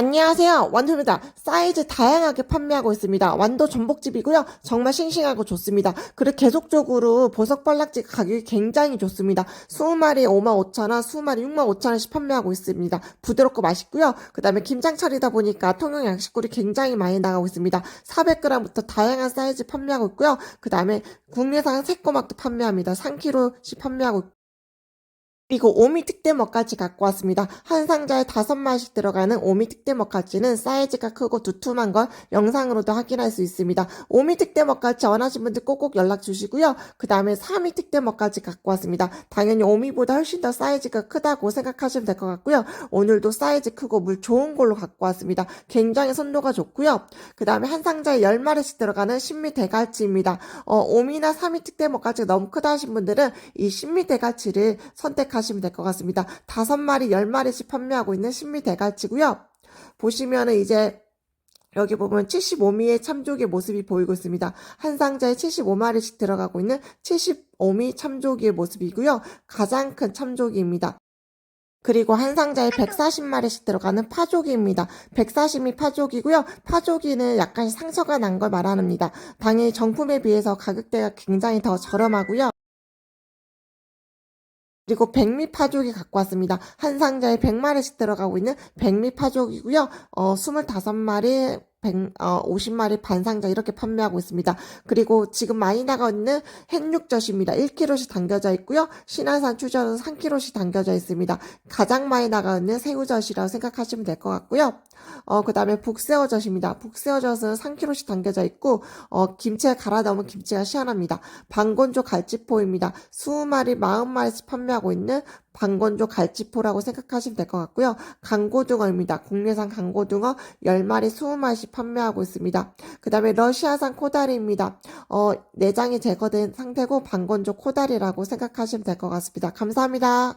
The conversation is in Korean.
안녕하세요. 완도입니다. 사이즈 다양하게 판매하고 있습니다. 완도 전복집이고요. 정말 싱싱하고 좋습니다. 그리고 계속적으로 보석 발락집 가격이 굉장히 좋습니다. 20마리 55,000원, 20마리 65,000원씩 판매하고 있습니다. 부드럽고 맛있고요. 그 다음에 김장철이다 보니까 통영 양식꿀이 굉장히 많이 나가고 있습니다. 400g부터 다양한 사이즈 판매하고 있고요. 그 다음에 국내산 새꼬막도 판매합니다. 3kg씩 판매하고 있고 그리고 오미 특대먹까지 갖고 왔습니다. 한 상자에 다섯 마리씩 들어가는 오미 특대먹까지는 사이즈가 크고 두툼한 걸 영상으로도 확인할 수 있습니다. 오미 특대먹까지 원하시는 분들 꼭꼭 연락 주시고요. 그 다음에 3위 특대먹까지 갖고 왔습니다. 당연히 오미보다 훨씬 더 사이즈가 크다고 생각하시면 될 것 같고요. 오늘도 사이즈 크고 물 좋은 걸로 갖고 왔습니다. 굉장히 선도가 좋고요. 그 다음에 한 상자에 10마리씩 들어가는 신미 대갈치입니다. 어, 오미나 3위 특대먹까지 너무 크다 하신 분들은 이 신미 대갈치를 선택하 시면 될 것 같습니다. 다섯 마리, 열 마리씩 판매하고 있는 신미 대갈치고요. 보시면은 이제 여기 보면 75미의 참조기의 모습이 보이고 있습니다. 한 상자에 75마리씩 들어가고 있는 75미 참조기의 모습이고요. 가장 큰 참조기입니다. 그리고 한 상자에 140마리씩 들어가는 파조기입니다. 140미 파조기고요. 파조기는 약간 상처가 난 걸 말합니다. 당연히 정품에 비해서 가격대가 굉장히 더 저렴하고요. 그리고 백미 파조기 갖고 왔습니다. 한 상자에 100마리씩 들어가고 있는 백미 파조기고요. 어, 25마리 100, 어, 50마리 반상자 이렇게 판매하고 있습니다. 그리고 지금 많이 나가 있는 햇육젓입니다. 1kg씩 담겨져 있고요. 신안산 추젓은 3kg씩 담겨져 있습니다. 가장 많이 나가 있는 새우젓이라고 생각하시면 될 것 같고요. 어, 그 다음에 북새우젓입니다. 북새우젓은 3kg씩 담겨져 있고, 어, 김치에 갈아 넣으면 김치가 시원합니다. 방건조 갈치포입니다. 20마리, 40마리씩 판매하고 있는 방건조 갈치포라고 생각하시면 될 것 같고요. 강고등어입니다. 국내산 강고등어 10마리, 20마리씩 판매하고 있습니다. 그 다음에 러시아산 코다리입니다. 어, 내장이 제거된 상태고 방건조 코다리라고 생각하시면 될 것 같습니다. 감사합니다.